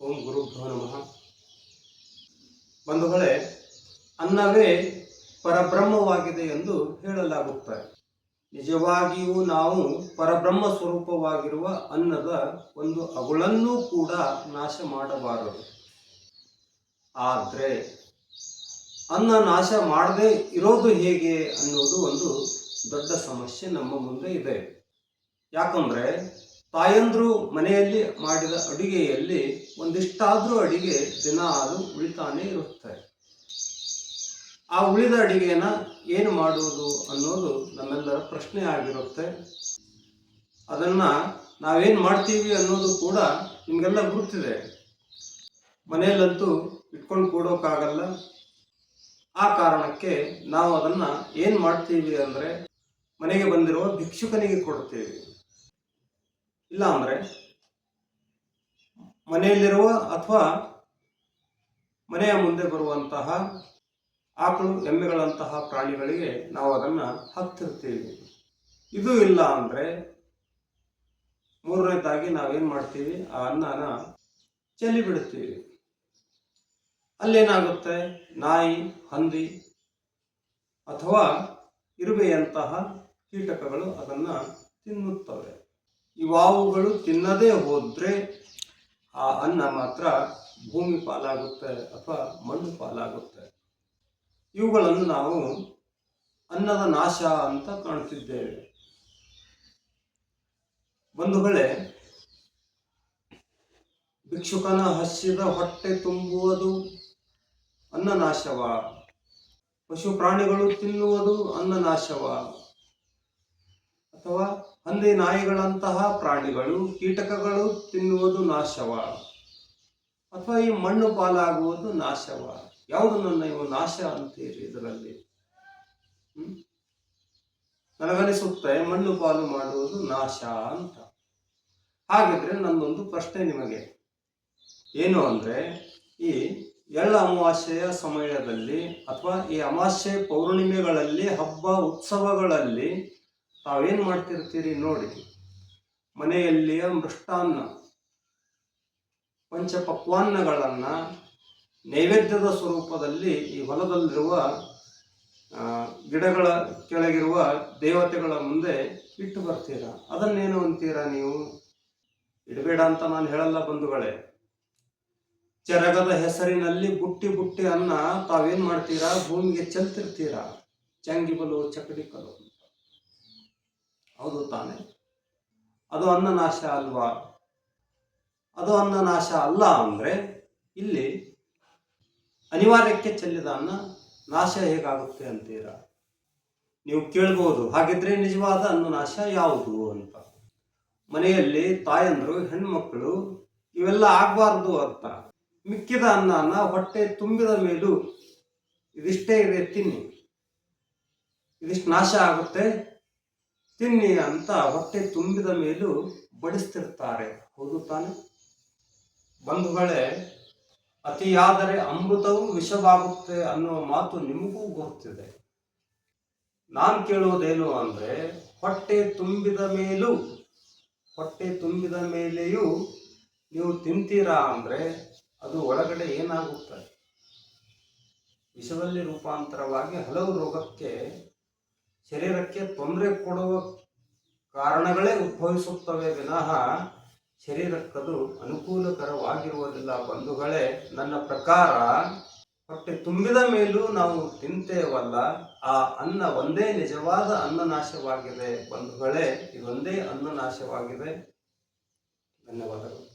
ಓಂ ಗುರುಭ್ಯೋ ನಮಃ. ಬಂಧುಗಳೇ, ಅನ್ನವೇ ಪರಬ್ರಹ್ಮವಾಗಿದೆ ಎಂದು ಹೇಳಲಾಗುತ್ತದೆ. ನಿಜವಾಗಿಯೂ ನಾವು ಪರಬ್ರಹ್ಮ ಸ್ವರೂಪವಾಗಿರುವ ಅನ್ನದ ಒಂದು ಅಗುಳನ್ನೂ ಕೂಡ ನಾಶ ಮಾಡಬಾರದು. ಆದರೆ, ಅನ್ನ ನಾಶ ಮಾಡದೆ ಇರೋದು ಹೇಗೆ ಅನ್ನೋದು ಒಂದು ದೊಡ್ಡ ಸಮಸ್ಯೆ ನಮ್ಮ ಮುಂದೆ ಇದೆ. ಯಾಕಂದ್ರೆ ತಾಯಂದ್ರು ಮನೆಯಲ್ಲಿ ಮಾಡಿದ ಅಡುಗೆಯಲ್ಲಿ ಒಂದಿಷ್ಟಾದರೂ ಅಡಿಗೆ ದಿನಾಲು ಉಳಿತಾನೆ ಇರುತ್ತೆ. ಆ ಉಳಿದ ಅಡಿಗೆನ ಏನು ಮಾಡುವುದು ಅನ್ನೋದು ನಮ್ಮೆಲ್ಲರ ಪ್ರಶ್ನೆ ಆಗಿರುತ್ತೆ. ಅದನ್ನು ನಾವೇನು ಮಾಡ್ತೀವಿ ಅನ್ನೋದು ಕೂಡ ನಿಮಗೆಲ್ಲ ಗೊತ್ತಿದೆ ಮನೆಯಲ್ಲಂತೂ ಇಟ್ಕೊಂಡು ಕೂಡೋಕ್ಕಾಗಲ್ಲ ಆ ಕಾರಣಕ್ಕೆ ನಾವು ಅದನ್ನ ಏನು ಮಾಡ್ತೀವಿ ಅಂದ್ರೆ ಮನೆಗೆ ಬಂದಿರುವ ಭಿಕ್ಷುಕನಿಗೆ ಕೊಡ್ತೀವಿ. ಇಲ್ಲ ಅಂದ್ರೆ ಮನೆಯಲ್ಲಿರುವ ಅಥವಾ ಮನೆಯ ಮುಂದೆ ಬರುವಂತಹ ಆಕಳು, ಎಮ್ಮೆಗಳಂತಹ ಪ್ರಾಣಿಗಳಿಗೆ ನಾವು ಅದನ್ನ ಹತ್ತಿರ್ತೀವಿ ಇದು ಇಲ್ಲ ಅಂದ್ರೆ ಮೂರನೇದಾಗಿ ನಾವೇನು ಮಾಡ್ತೀವಿ? ಆ ಅನ್ನನ ಚೆಲ್ಲಿ ಬಿಡುತ್ತೀವಿ. ಅಲ್ಲೇನಾಗುತ್ತೆ? ನಾಯಿ, ಹಂದಿ ಅಥವಾ ಇರುವೆಯಂತಹ ಕೀಟಕಗಳು ಅದನ್ನ ತಿನ್ನುತ್ತವೆ. ಇವಾವುಗಳು ತಿನ್ನದೇ ಹೋದರೆ ಆ ಅನ್ನ ಮಾತ್ರ ಭೂಮಿ ಪಾಲಾಗುತ್ತೆ ಅಥವಾ ಮಣ್ಣು ಪಾಲಾಗುತ್ತೆ. ಇವುಗಳನ್ನು ನಾವು ಅನ್ನದ ನಾಶ ಅಂತ ಕಾಣ್ತಿದ್ದೇವೆ ಬಂಧುಗಳೇ ಭಿಕ್ಷುಕನ ಹಸಿದ ಹೊಟ್ಟೆ ತುಂಬುವುದು ಅನ್ನ ನಾಶವ ಪಶು ಪ್ರಾಣಿಗಳು ತಿನ್ನುವುದು ಅನ್ನ ನಾಶವ ಅಥವಾ ಹಂದಿ ನಾಯಿಗಳಂತಹ ಪ್ರಾಣಿಗಳು ಕೀಟಕಗಳು ತಿನ್ನುವುದು ನಾಶವ. ಅಥವಾ ಈ ಮಣ್ಣು ಪಾಲಾಗುವುದು ನಾಶವ. ಯಾವುದನ್ನು ನೀವು ನಾಶ ಅಂತೀರಿ ಇದರಲ್ಲಿ? ನನಗನಿಸುತ್ತೆ ಮಣ್ಣು ಪಾಲು ಮಾಡುವುದು ನಾಶ ಅಂತ. ಹಾಗಿದ್ರೆ ನಂದೊಂದು ಪ್ರಶ್ನೆ ನಿಮಗೆ. ಏನು ಅಂದ್ರೆ, ಈ ಎಳ್ಳ ಅಮಾವಾಸ್ಯೆಯ ಸಮಯದಲ್ಲಿ ಅಥವಾ ಈ ಅಮಾವಾಸ್ಯೆ ಪೌರ್ಣಿಮೆಗಳಲ್ಲಿ ಹಬ್ಬ ಉತ್ಸವಗಳಲ್ಲಿ ತಾವೇನ್ ಮಾಡ್ತಿರ್ತೀರಿ ನೋಡಿ. ಮನೆಯಲ್ಲಿಯ ಮೃಷ್ಟಾನ್ನ ಪಂಚಪಕ್ವಾನ್ನಗಳನ್ನು ನೈವೇದ್ಯದ ಸ್ವರೂಪದಲ್ಲಿ ಈ ಹೊಲದಲ್ಲಿರುವ ಗಿಡಗಳ ಕೆಳಗಿರುವ ದೇವತೆಗಳ ಮುಂದೆ ಇಟ್ಟು ಬರ್ತೀರಾ? ಅದನ್ನೇನು ಅಂತೀರಾ ನೀವು? ಇಡಬೇಡ ಅಂತ ನಾನು ಹೇಳಲ್ಲ ಬಂಧುಗಳೇ. ಚರಗದ ಹೆಸರಿನಲ್ಲಿ ಬುಟ್ಟಿ ಬುಟ್ಟಿ ಅನ್ನ ತಾವೇನು ಮಾಡ್ತೀರಾ? ಭೂಮಿಗೆ ಚೆಲ್ತಿರ್ತೀರಾ? ಚಂಗಿಬಲು ಚಕಡಿಕಲು ಹೌದು ತಾನೆ. ಅದು ಅನ್ನ ನಾಶ ಅಲ್ವಾ? ಅದು ಅನ್ನ ನಾಶ ಅಲ್ಲ ಅಂದ್ರೆ ಇಲ್ಲಿ ಅನಿವಾರ್ಯಕ್ಕೆ ಚೆಲ್ಲಿದ ಅನ್ನ ನಾಶ ಹೇಗಾಗುತ್ತೆ ಅಂತೀರ? ನೀವು ಕೇಳ್ಬೋದು. ಹಾಗಿದ್ರೆ ನಿಜವಾದ ಅನ್ನ ನಾಶ ಯಾವುದು ಅಂತ. ಮನೆಯಲ್ಲಿ ತಾಯಂದ್ರು, ಹೆಣ್ಮಕ್ಳು ಇವೆಲ್ಲ ಆಗಬಾರ್ದು ಅಂತ. ಮಿಕ್ಕಿದ ಅನ್ನನ ಹೊಟ್ಟೆ ತುಂಬಿದ ಮೇಲೂ ಇದಿಷ್ಟೇ ಇದೆ ತಿನ್ನಿ. ಇದಿಷ್ಟು ನಾಶ ಆಗುತ್ತೆ. ತಿನ್ನಿ ಅಂತ ಹೊಟ್ಟೆ ತುಂಬಿದ ಮೇಲೂ ಬಡಿಸ್ತಿರ್ತಾರೆ. ಹೌದು ತಾನೆ? ಬಂಧುಗಳೇ, ಅತಿಯಾದರೆ ಅಮೃತವೂ ವಿಷವಾಗುತ್ತೆ ಅನ್ನುವ ಮಾತು ನಿಮಗೂ ಗೊತ್ತಿದೆ. ನಾನು ಕೇಳೋದೇನು ಅಂದ್ರೆ, ಹೊಟ್ಟೆ ತುಂಬಿದ ಮೇಲೂ, ಹೊಟ್ಟೆ ತುಂಬಿದ ಮೇಲೆಯೂ ನೀವು ತಿಂತೀರಾ ಅಂದ್ರೆ ಅದು ಒಳಗಡೆ ಏನಾಗುತ್ತೆ ವಿಷದಲ್ಲಿ ರೂಪಾಂತರವಾಗಿ ಹಲವು ರೋಗಕ್ಕೆ ಶರೀರಕ್ಕೆ ತೊಂದರೆ ಕೊಡುವ ಕಾರಣಗಳೇ ಉದ್ಭವಿಸುತ್ತವೆ ವಿನಃ ಶರೀರಕ್ಕದು ಅನುಕೂಲಕರವಾಗಿರುವುದಿಲ್ಲ. ಬಂಧುಗಳೇ, ನನ್ನ ಪ್ರಕಾರ ಹೊಟ್ಟೆ ತುಂಬಿದ ಮೇಲೂ ನಾವು ತಿಂತೇವಲ್ಲ, ಆ ಅನ್ನ ಒಂದೇ ನಿಜವಾದ ಅನ್ನನಾಶವಾಗಿದೆ. ಬಂಧುಗಳೇ, ಇದೊಂದೇ ಅನ್ನನಾಶವಾಗಿದೆ. ಧನ್ಯವಾದಗಳು.